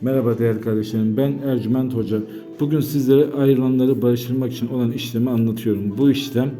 Merhaba değerli kardeşlerim. Ben Ercüment Hoca. Bugün sizlere ayrılanları barıştırmak için olan işlemi anlatıyorum. Bu işlem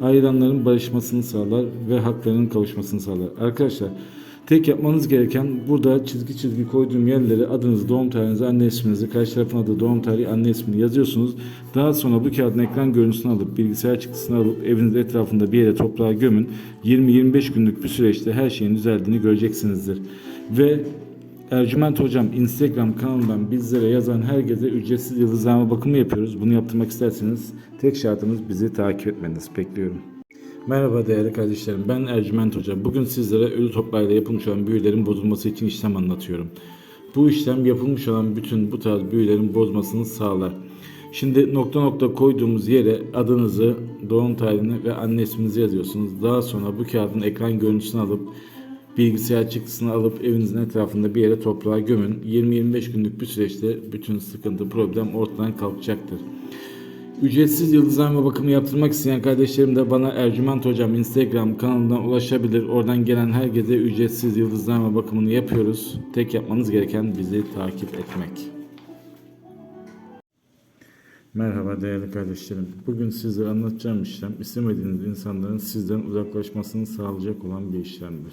ayrılanların barışmasını sağlar ve haklarının kavuşmasını sağlar. Arkadaşlar tek yapmanız gereken burada çizgi çizgi koyduğum yerlere adınızı, doğum tarihinizi, anne isminizi, karşı tarafın adı, doğum tarihi, anne ismini yazıyorsunuz. Daha sonra bu kağıdın ekran görüntüsünü alıp bilgisayar çıktısını alıp evinizin etrafında bir yere toprağa gömün. 20-25 günlük bir süreçte her şeyin düzeldiğini göreceksinizdir. Ve Ercüment Hocam Instagram kanalından bizlere yazan herkese ücretsiz yıldızlama bakımı yapıyoruz. Bunu yaptırmak isterseniz tek şartımız bizi takip etmeniz. Bekliyorum. Merhaba değerli kardeşlerim. Ben Ercüment Hoca. Bugün sizlere ölü toplarla yapılmış olan büyülerin bozulması için işlem anlatıyorum. Bu işlem yapılmış olan bütün bu tarz büyülerin bozmasını sağlar. Şimdi nokta nokta koyduğumuz yere adınızı, doğum tarihini ve anne isminizi yazıyorsunuz. Daha sonra bu kağıdın ekran görüntüsünü alıp bilgisayar çıktısını alıp evinizin etrafında bir yere toprağa gömün. 20-25 günlük bir süreçte bütün sıkıntı, problem ortadan kalkacaktır. Ücretsiz yıldızlama bakımı yaptırmak isteyen kardeşlerim de bana Ercüment Hocam Instagram kanalından ulaşabilir. Oradan gelen herkese ücretsiz yıldızlama bakımını yapıyoruz. Tek yapmanız gereken bizi takip etmek. Merhaba değerli kardeşlerim. Bugün sizlere anlatacağım işlem istemediğiniz insanların sizden uzaklaşmasını sağlayacak olan bir işlemdir.